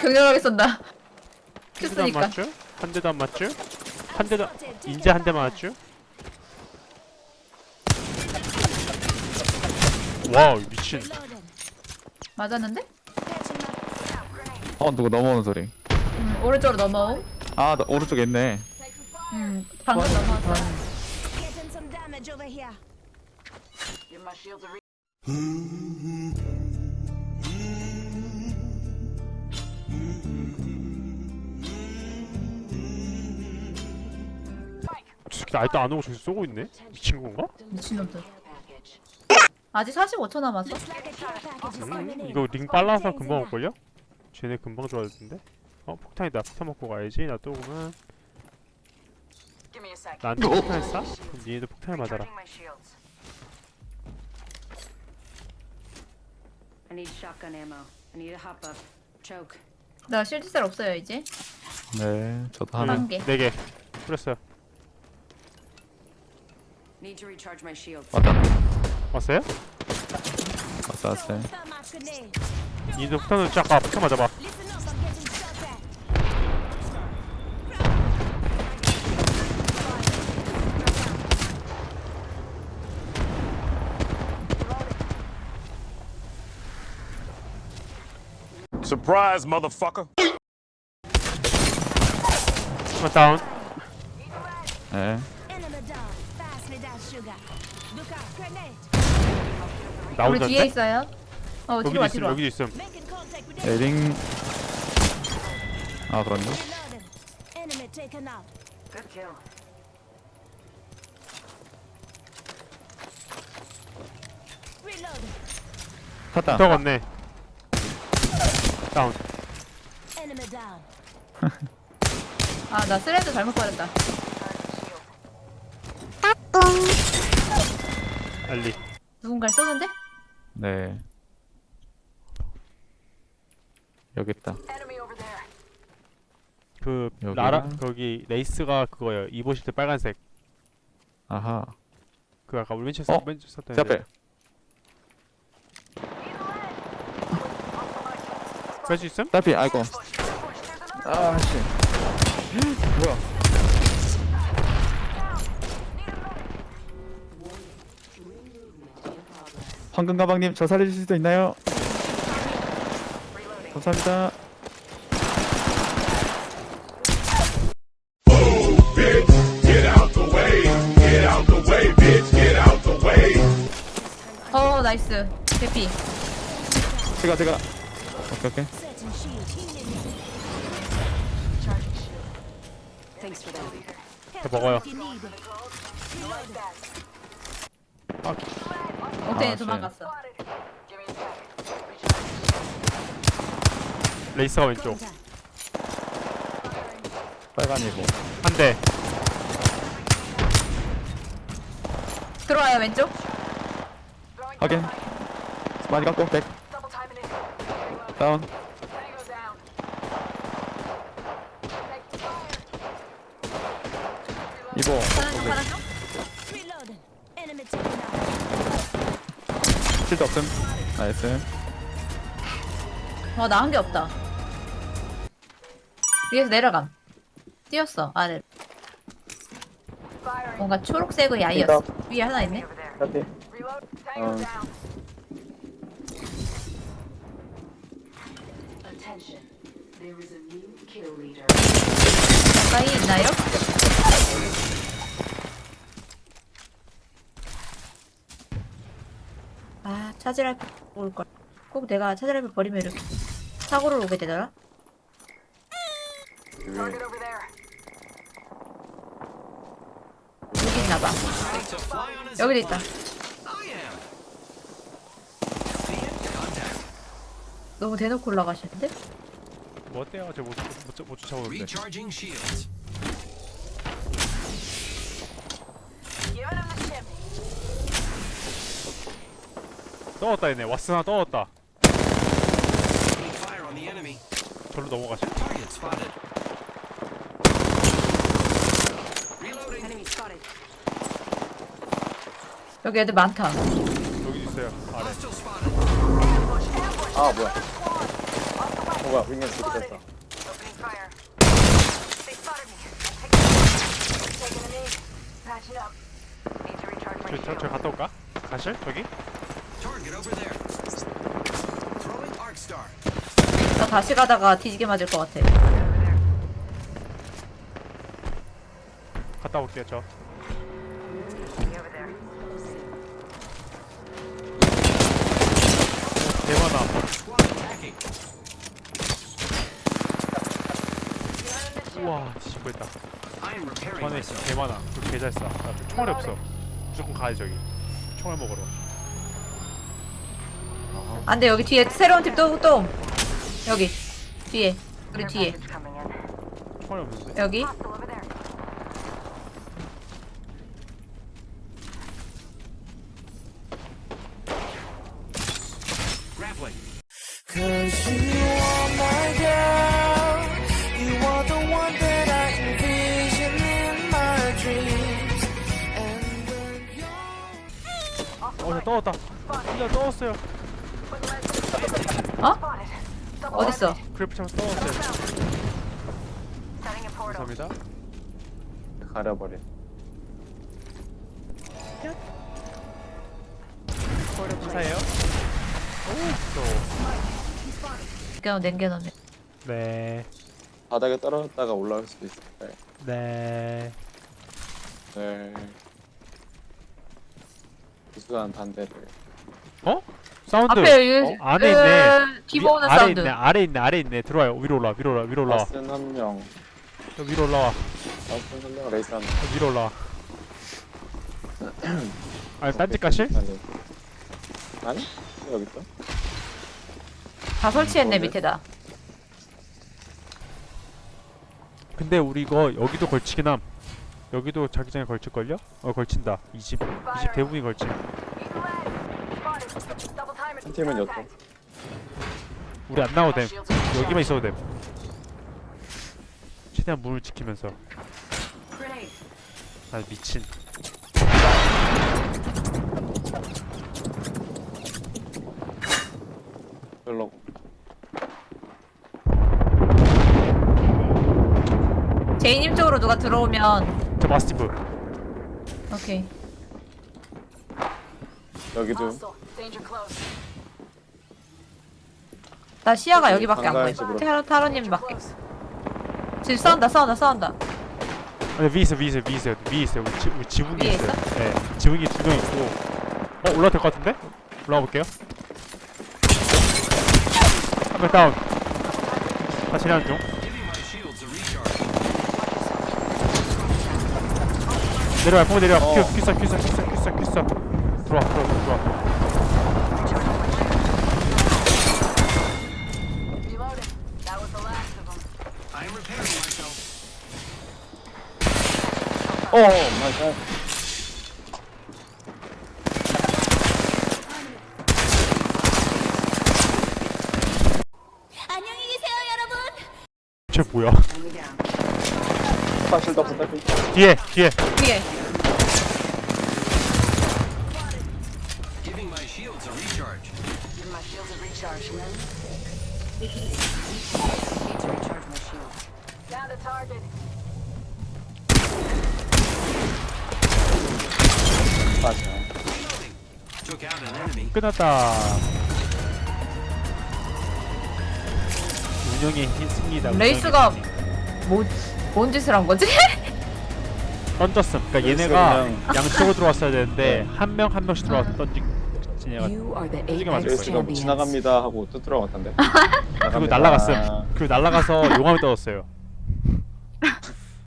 격렬하게 쏜다. 큐 한 대도 안 쓰니까. 맞죠? 한 대도 안 맞죠? 한 대도 인제 한 대 맞죠? 와우 미친 맞았는데? 어 누구 넘어오는 소리 음, 오른쪽으로 넘어옴. 아 나, 오른쪽에 있네 음, 방금 넘어왔어. Getting some damage over here. 저 새끼 아직도 안 오고 저기서 쏘고 있네? 미친 건가? 미친놈들. 아직 45초 남았어? 음. 이거 링 빨라서 금방 올걸요? 쟤네 금방 좋아질 텐데? 어 폭탄이다 폭탄 먹고 가야지 나 또 오면. 나한테 폭탄을 쏴? 그럼 니네도 폭탄을 맞아라 Recharging my shields. I need shotgun ammo. I need a hop up. Choke. 나 실드셀 없어요, 이제. 네 저도 하나 한 개. 네개 뿌렸어요 Need to recharge my shields. 왔다 왔어요? 왔어 왔어요 Thermite grenade. 니네도 폭탄을 쫙 아, 폭탄 맞아봐 Listen up, I'm getting shot at. Surprise, motherfucker. 하나 다운 네 나 우리 뒤에? 있어요. 어, 뒤로 여기도 와, 있음 뒤로 와. 여기도 있음. 에링 아. Reloading. 탔다 더 갔네 다운 Enemy down. 아, 나 스레드 잘못 버렸다. 알리. 누군가를 쏘는데? 네. 여기 있다. 그 여기가? 라라 거기 레이스가 그거예요. 입으실 때 빨간색. 아하. 그 아까 우리 왼쪽 어? 썼던 제 앞에. 뺄수 있음? 딸피 아이고. 아씨. 뭐야 황금 가방님 저 살려주실 수 있나요? 감사합니다 Get out the way. Get out the way, bitch. Get out the way. 어, 나이스. 개피. 제가 제가 오케이 오케이 먹어요. it. 옥테인 아, 도망갔어. A sec. 레이스가 왼쪽. 빨간이고 한대 들어와요, 왼쪽. 확인 많이 갖고 백. 다운. 이보 파란 쪽, 파란 쪽. Reloading. Enemy taken out. 실드 없음 나이스 와, 나한게 없다. 위에서 내려감. 뛰었어, 아래. 뭔가 초록색의 야이였어. 위에 하나 있네. Over there. Reload. Tango down. Attention. There is a new kill leader. 가까이 있나요? 아, 차지랄 올걸. 꼭 내가 차지랄 버리면 이렇게 사고를 오게 되더라. There. 여기 있나봐. 여기도 있다. 너무 대놓고 올라가시는데? 뭐 어때요? 저못 못, 못 쫓아오는데 Recharging shields. 떠왔다 얘네 왓스나 떠왔다 Taking fire on the enemy. 절로 넘어가시 Target spotted. Reloading. Enemy spotted. 여기 애들 많다. 여기 있어요 아래 Hostile spotted. 아 뭐야 어 뭐야 윙맨 어디 Spotted. 갔어 Opening fire. They spotted me. I'm taking, taking a knee. Patching up. Need to recharge my 저, 저, 저 shield. 갔다 올까? 가실? 저기? Target over there. Throwing arc star. 나 다시 가다가 뒤지게 맞을 것 같아. 갔다 올게요 저. 대만아 Squad attacking. Shield. 우와 뒤집어했다 I am repairing 만에 myself. 대만아 그 개잘 쏴. 나 총알이 없어 무조건 가야 저기 총알 먹으러 안돼 여기 뒤에 새로운 팀또 또. 여기 뒤에 우리 뒤에? 여기 떠왔다 진짜 떠왔어요 어? 어딨어? 그래프 참서 떠왔어요. 감사합니다 가려버려 감사해요 오 그냥 남겨놓으면 네 바닥에 떨어졌다가 올라올 수도 있을 거예요 네. 네 우수한 반대를 어? 사운드. 앞에 어, 안에 있네. 뒤보 오는 위- 아래 사운드 있네. 아래 있네. 아래 있네. 들어와요. 위로 올라. 위로 올라. 위로 올라와. 라스는 한명 저 위로 올라와. 라스는 한 명 레이스 한명 저 위로 올라와. 아니 딴짓 가실? 아니 아니 여기 있어 다 설치했네 밑에다 근데 우리 이거 여기도 걸치긴 함. 여기도 자기장에 걸칠걸요? 어 걸친다. 20. 20 대부분이 걸치. 한 팀은 Contact. 우리 안 나와도 됨. Shields are 여기만 있어도 됨. 최대한 문을 지키면서. 아 미친. 별로 제이님 쪽으로 누가 들어오면 저 마스티프. 오케이 여기도. Danger close. 나 시야가 여기밖에 안 방가의 보여 집으로. 타로 타로님 밖에 Close. 지금 싸운다 싸운다 싸운다 아니 위에 있어 위에 있어 위에 있어 위에 있어 우리, 지, 우리 지붕이 위에 있어요. 네. 지붕이 두 명 있고. 어 올라도 될것 같은데? 올라가 볼게요. 한명 다운. 다시 하는 중. 내려와 포 내려와 어. 큐 큐싸 큐싸 큐싸 큐싸 큐싸 들어와 들어와 들어와 어 마이 갓 안녕히 계세요, 여러분. 쟤 뭐야 Enemy down. 사실 더 부탁해 뒤에 뒤에 뒤에 Giving my shields a recharge. Give my shields a recharge. Need to recharge my shield. Down to target. 맞아. 끝났다. 운영의 힘 승리다 레이스가. 뭐, 뭔 짓을 한 거지? 던졌음. 그니까 레이스가 얘네가 그냥- 양쪽으로 들어왔어야 되는데 한 명 한 명씩 들어와서 던지 진해가 You are the 던지게 맞을 레이스가 뭐 지나갑니다 하고 또 들어갔던데. 그리고 날라갔음. 그리고 날라가서 용암에 떨어졌어요